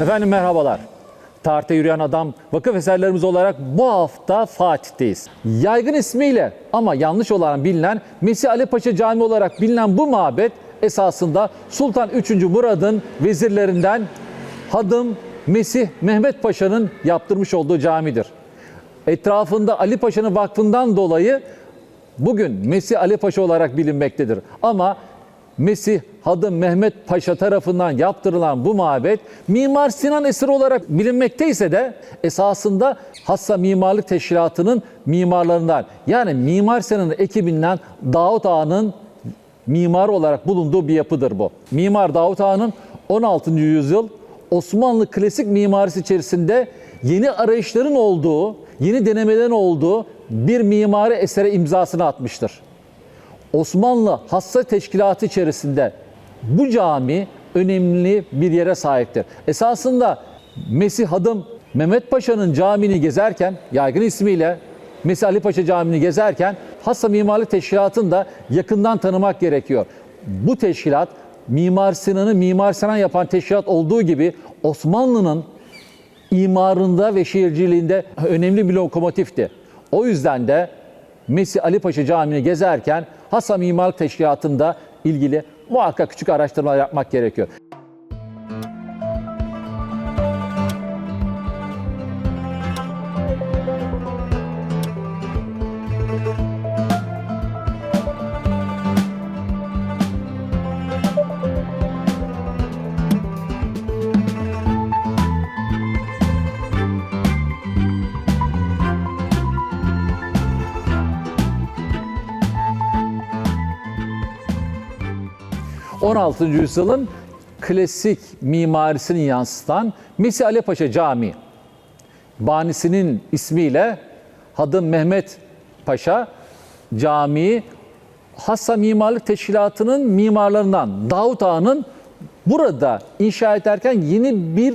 Efendim merhabalar. Tarihte yürüyen adam vakıf eserlerimiz olarak bu hafta Fatih'teyiz. Yaygın ismiyle ama yanlış olan bilinen Mesih Ali Paşa Camii olarak bilinen bu mabet esasında Sultan 3. Murad'ın vezirlerinden Hadım Mesih Mehmet Paşa'nın yaptırmış olduğu camidir. Etrafında Ali Paşa'nın vakfından dolayı bugün Mesih Ali Paşa olarak bilinmektedir. Ama Mesih Hadım Mehmet Paşa tarafından yaptırılan bu mabet Mimar Sinan eseri olarak bilinmekteyse de esasında Hassa Mimarlık Teşkilatı'nın mimarlarından yani Mimar Sinan'ın ekibinden Davut Ağa'nın mimar olarak bulunduğu bir yapıdır bu. Mimar Davut Ağa'nın 16. yüzyıl Osmanlı klasik mimarisi içerisinde yeni arayışların olduğu, yeni denemelerin olduğu bir mimari esere imzasını atmıştır. Osmanlı Hassa Teşkilatı içerisinde bu cami önemli bir yere sahiptir. Esasında Mesih Hadım Mehmet Paşa'nın camini gezerken, yaygın ismiyle Mesih Ali Paşa Camii'ni gezerken Hassa Mimarlık Teşkilatı'nı da yakından tanımak gerekiyor. Bu teşkilat Mimar Sinan'ı Mimar Sinan yapan teşkilat olduğu gibi Osmanlı'nın imarında ve şehirciliğinde önemli bir lokomotifti. O yüzden de Mesih Ali Paşa Camii'ni gezerken Hassa Mimarlık Teşkilatı'nda ilgili muhakkak küçük araştırmalar yapmak gerekiyor. – 16. yüzyılın klasik mimarisini yansıtan Mesih Ali Paşa Camii. Banisinin ismiyle Hadım Mehmet Paşa Camii Hassa Mimarlık Teşkilatı'nın mimarlarından Davut Ağa'nın burada inşa ederken yeni bir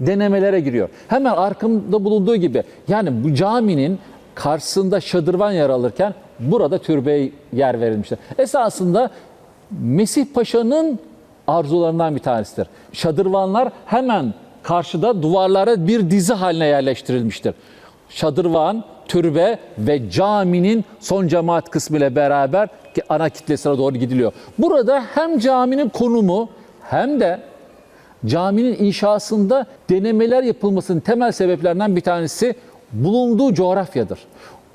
denemelere giriyor. Hemen arkamda bulunduğu gibi yani bu caminin karşısında şadırvan yer alırken burada türbeye yer verilmiştir. Esasında Mesih Paşa'nın arzularından bir tanesidir. Şadırvanlar hemen karşıda duvarlara bir dizi haline yerleştirilmiştir. Şadırvan, türbe ve caminin son cemaat kısmı ile beraber ki ana kitlesine doğru gidiliyor. Burada hem caminin konumu hem de caminin inşasında denemeler yapılmasının temel sebeplerinden bir tanesi bulunduğu coğrafyadır.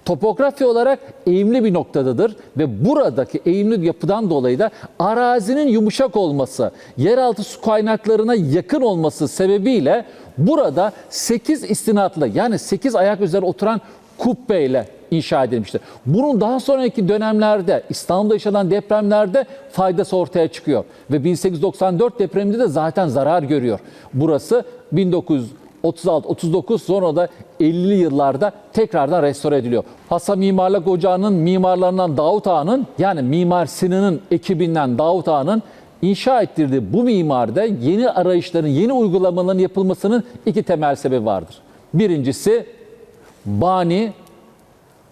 Topografi olarak eğimli bir noktadadır ve buradaki eğimli yapıdan dolayı da arazinin yumuşak olması, yeraltı su kaynaklarına yakın olması sebebiyle burada 8 istinatlı yani 8 ayak üzerine oturan kubbeyle inşa edilmiştir. Bunun daha sonraki dönemlerde İstanbul'da yaşanan depremlerde faydası ortaya çıkıyor. Ve 1894 depreminde de zaten zarar görüyor. Burası 1936-39 sonra da 50'li yıllarda tekrardan restore ediliyor. Hassa Mimarlık Ocağı'nın mimarlarından Davut Ağa'nın yani Mimar Sinan'ın ekibinden Davut Ağa'nın inşa ettirdiği bu mimarda yeni arayışların, yeni uygulamaların yapılmasının iki temel sebebi vardır. Birincisi Bani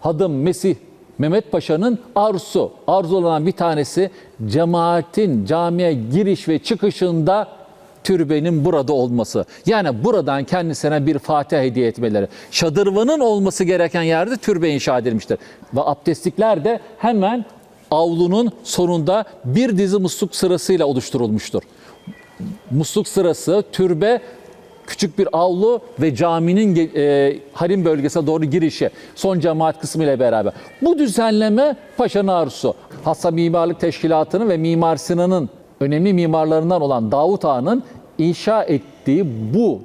Hadım Mesih Mehmet Paşa'nın arzusu. Arzulanan bir tanesi cemaatin camiye giriş ve çıkışında türbenin burada olması. Yani buradan kendisine bir Fatih hediye etmeleri. Şadırvanın olması gereken yerde türbe inşa edilmiştir. Ve abdestlikler de hemen avlunun sonunda bir dizi musluk sırasıyla oluşturulmuştur. Musluk sırası, türbe küçük bir avlu ve caminin e, harim bölgesine doğru girişi son cemaat kısmı ile beraber. Bu düzenleme Paşa'nın arzusu. Hassa Mimarlık Teşkilatı'nın ve Mimar Sinan'ın önemli mimarlarından olan Davut Ağa'nın inşa ettiği bu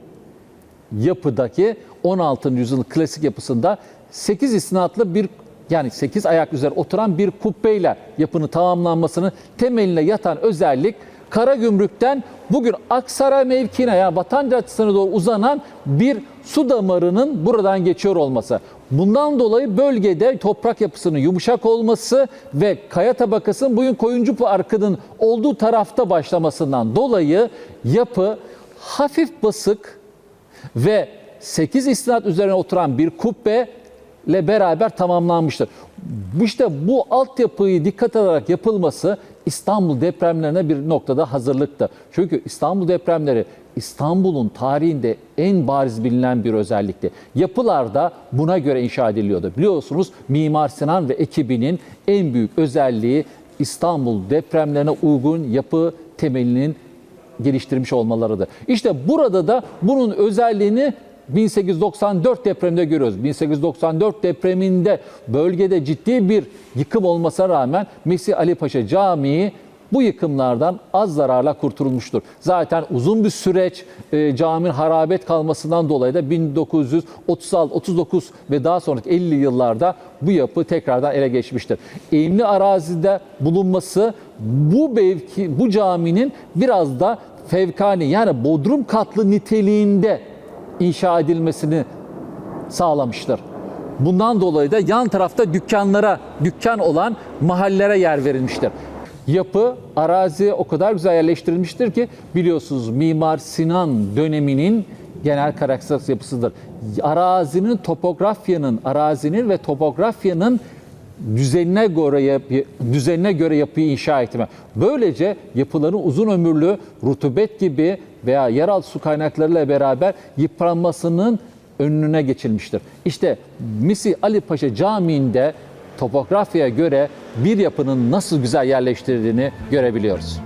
yapıdaki 16. yüzyılın klasik yapısında 8 istinatlı bir yani 8 ayak üzere oturan bir kubbeyle yapının tamamlanmasının temeline yatan özellik Karagümrük'ten bugün Aksaray mevkiine yani Vatan Caddesi'ne doğru uzanan bir su damarının buradan geçiyor olması. Bundan dolayı bölgede toprak yapısının yumuşak olması ve kaya tabakasının bugün Koyuncu Parkı'nın olduğu tarafta başlamasından dolayı yapı hafif basık ve 8 istinat üzerine oturan bir kubbe ile beraber tamamlanmıştır. İşte bu altyapıyı dikkat alarak yapılması İstanbul depremlerine bir noktada hazırlıktı. Çünkü İstanbul depremleri İstanbul'un tarihinde en bariz bilinen bir özellikti. Yapılar da buna göre inşa ediliyordu. Biliyorsunuz Mimar Sinan ve ekibinin en büyük özelliği İstanbul depremlerine uygun yapı temelinin geliştirmiş olmalarıdır. İşte burada da bunun özelliğini 1894 depreminde görüyoruz. 1894 depreminde bölgede ciddi bir yıkım olmasına rağmen Mesih Ali Paşa Camii bu yıkımlardan az zararla kurtulmuştur. Zaten uzun bir süreç e, caminin harabet kalmasından dolayı da 1936, 39 ve daha sonraki 50 yıllarda bu yapı tekrardan ele geçmiştir. Eğimli arazide bulunması bu mevki, bu caminin biraz da fevkani yani bodrum katlı niteliğinde inşa edilmesini sağlamıştır. Bundan dolayı da yan tarafta dükkanlara, dükkan olan mahallelere yer verilmiştir. Yapı, arazi o kadar güzel yerleştirilmiştir ki biliyorsunuz Mimar Sinan döneminin genel karakteristik yapısıdır. Arazinin, topografyanın, arazinin ve topografyanın düzenine göre yapı, düzenine göre yapıyı inşa etme. Böylece yapıların uzun ömürlü rutubet gibi veya yeraltı su kaynaklarıyla beraber yıpranmasının önüne geçilmiştir. İşte Misi Ali Paşa Camii'nde topografyaya göre bir yapının nasıl güzel yerleştirildiğini görebiliyoruz.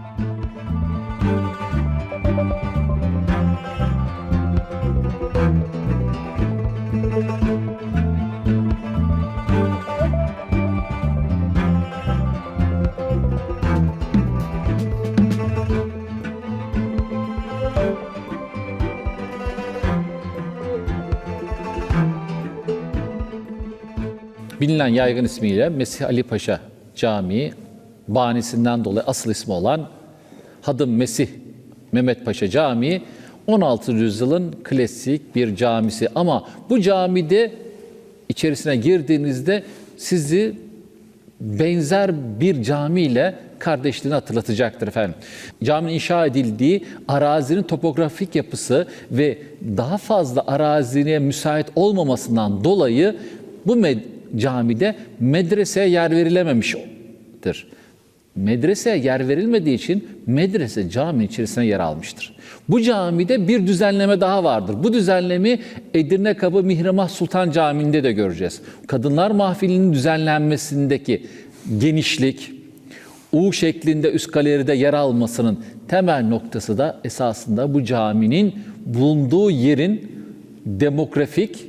Bilinen yaygın ismiyle Mesih Ali Paşa Camii, banisinden dolayı asıl ismi olan Hadım Mesih Mehmet Paşa Camii 16. yüzyılın klasik bir camisi ama bu camide içerisine girdiğinizde sizi benzer bir camiyle kardeşliğini hatırlatacaktır efendim. Caminin inşa edildiği arazinin topografik yapısı ve daha fazla araziye müsait olmamasından dolayı bu camide medreseye yer verilememiştir. Medreseye yer verilmediği için medrese cami içerisine yer almıştır. Bu camide bir düzenleme daha vardır. Bu düzenlemi Edirne Kapı Mihrimah Sultan Camii'nde de göreceğiz. Kadınlar mahfilinin düzenlenmesindeki genişlik, U şeklinde üst galeride yer almasının temel noktası da esasında bu caminin bulunduğu yerin demografik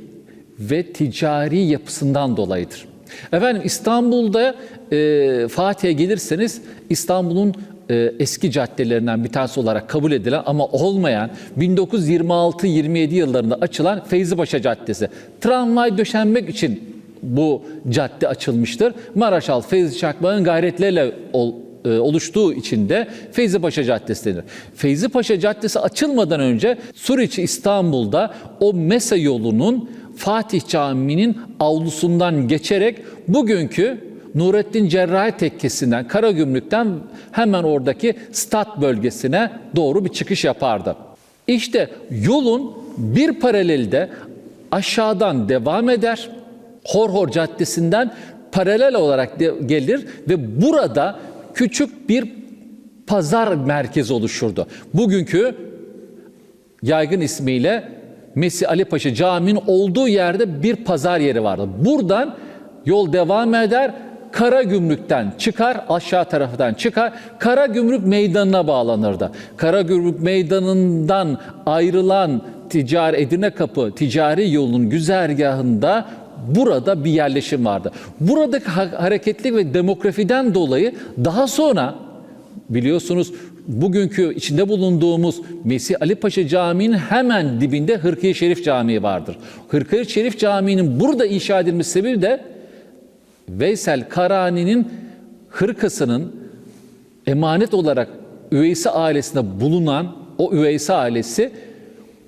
ve ticari yapısından dolayıdır. Efendim İstanbul'da e, Fatih'e gelirseniz İstanbul'un e, eski caddelerinden bir tanesi olarak kabul edilen ama olmayan 1926-27 yıllarında açılan Feyzipaşa Caddesi. Tramvay döşenmek için bu cadde açılmıştır. Maraşal Feyzi Çakmak'ın gayretleriyle ol, e, oluştuğu için de Feyzi Paşa Caddesi denir. Feyzi Paşa Caddesi açılmadan önce Suriçi İstanbul'da o Mesa yolunun Fatih Camii'nin avlusundan geçerek bugünkü Nurettin Cerrahi Tekkesi'nden, Karagümrük'ten hemen oradaki stat bölgesine doğru bir çıkış yapardı. İşte yolun bir paralelde aşağıdan devam eder. Horhor Caddesi'nden paralel olarak gelir ve burada küçük bir pazar merkezi oluşurdu. Bugünkü yaygın ismiyle Mesih Ali Paşa Camii'nin olduğu yerde bir pazar yeri vardı. Buradan yol devam eder. Karagümrük'ten çıkar, aşağı tarafından çıkar, Karagümrük Meydanı'na bağlanırdı. Karagümrük Meydanı'ndan ayrılan ticari Edirne Kapı ticari yolun güzergahında burada bir yerleşim vardı. Buradaki ha- hareketlilik ve demografiden dolayı daha sonra biliyorsunuz bugünkü içinde bulunduğumuz Mesih Ali Paşa Camii'nin hemen dibinde Hırkaya Şerif Camii vardır. Hırkaya Şerif Camii'nin burada inşa edilmesi sebebi de Veysel Karani'nin hırkasının emanet olarak Üveysi ailesinde bulunan o Üveysi ailesi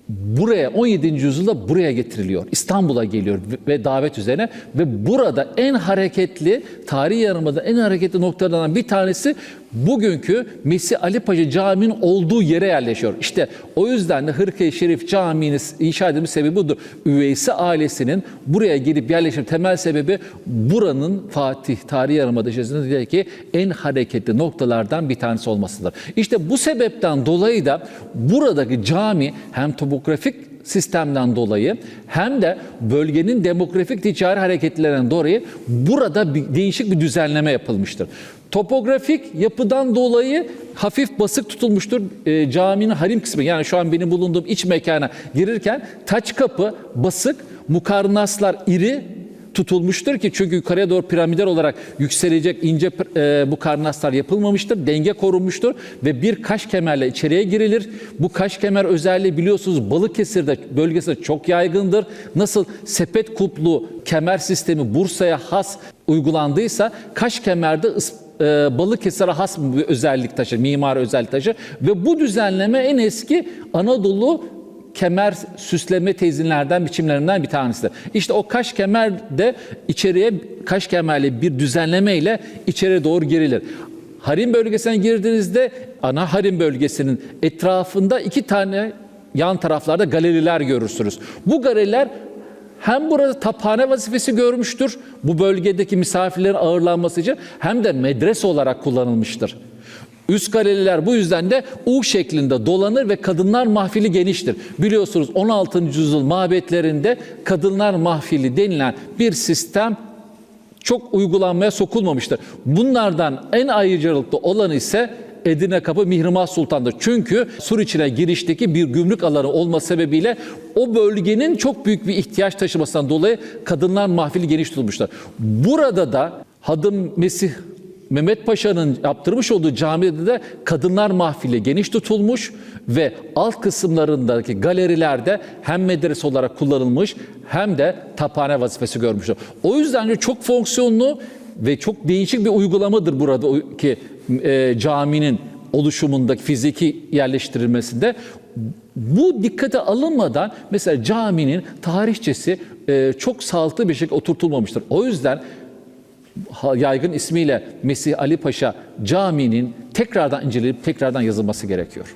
buraya 17. yüzyılda buraya getiriliyor. İstanbul'a geliyor ve- ve davet üzerine ve burada en hareketli tarihi yarımada en hareketli noktalardan bir tanesi bugünkü Mesih Ali Paşa Camii'nin olduğu yere yerleşiyor. İşte o yüzden de Hırkaya Şerif Camii'nin inşa edilmiş sebebi budur. Üveysi ailesinin buraya gelip yerleşim temel sebebi buranın Fatih Tarihi Yarımadası'ndaki en hareketli noktalardan bir tanesi olmasıdır. İşte bu sebepten dolayı da buradaki cami hem topografik sistemden dolayı hem de bölgenin demografik ticari hareketlerinden dolayı burada bir, değişik bir düzenleme yapılmıştır. Topografik yapıdan dolayı hafif basık tutulmuştur e, caminin harim kısmı. Yani şu an benim bulunduğum iç mekana girirken taç kapı basık, mukarnaslar iri tutulmuştur ki çünkü yukarıya doğru piramidal olarak yükselecek ince e, bu karnaslar yapılmamıştır. Denge korunmuştur ve bir kaş kemerle içeriye girilir. Bu kaş kemer özelliği biliyorsunuz Balıkesir'de bölgesinde çok yaygındır. Nasıl sepet kuplu kemer sistemi Bursa'ya has uygulandıysa kaş kemerde e, Balıkesir'e has bir özellik taşır, mimari özellik taşır. Ve bu düzenleme en eski Anadolu kemer süsleme tezinlerden, biçimlerinden bir tanesidir. İşte o kaş kemer de içeriye kaş kemerli bir düzenleme ile içeri doğru girilir. Harim bölgesine girdiğinizde ana harim bölgesinin etrafında iki tane yan taraflarda galeriler görürsünüz. Bu galeriler hem burada taphane vazifesi görmüştür bu bölgedeki misafirlerin ağırlanması için hem de medrese olarak kullanılmıştır. Üst galeriler bu yüzden de U şeklinde dolanır ve kadınlar mahfili geniştir. Biliyorsunuz 16. yüzyıl mabetlerinde kadınlar mahfili denilen bir sistem çok uygulanmaya sokulmamıştır. Bunlardan en ayrıcalıklı olanı ise Edirne Kapı Mihrimah Sultan'dır. Çünkü Sur içine girişteki bir gümrük alanı olma sebebiyle o bölgenin çok büyük bir ihtiyaç taşımasından dolayı kadınlar mahfili geniş tutulmuşlar. Burada da Hadım Mesih Mehmet Paşa'nın yaptırmış olduğu camide de kadınlar mahfili geniş tutulmuş ve alt kısımlarındaki galerilerde hem medrese olarak kullanılmış hem de taphane vazifesi görmüştür. O yüzden de çok fonksiyonlu ve çok değişik bir uygulamadır buradaki e, caminin oluşumundaki fiziki yerleştirilmesinde. Bu dikkate alınmadan mesela caminin tarihçesi e, çok sağlıklı bir şekilde oturtulmamıştır. O yüzden yaygın ismiyle Mesih Ali Paşa Camii'nin tekrardan incelenip tekrardan yazılması gerekiyor.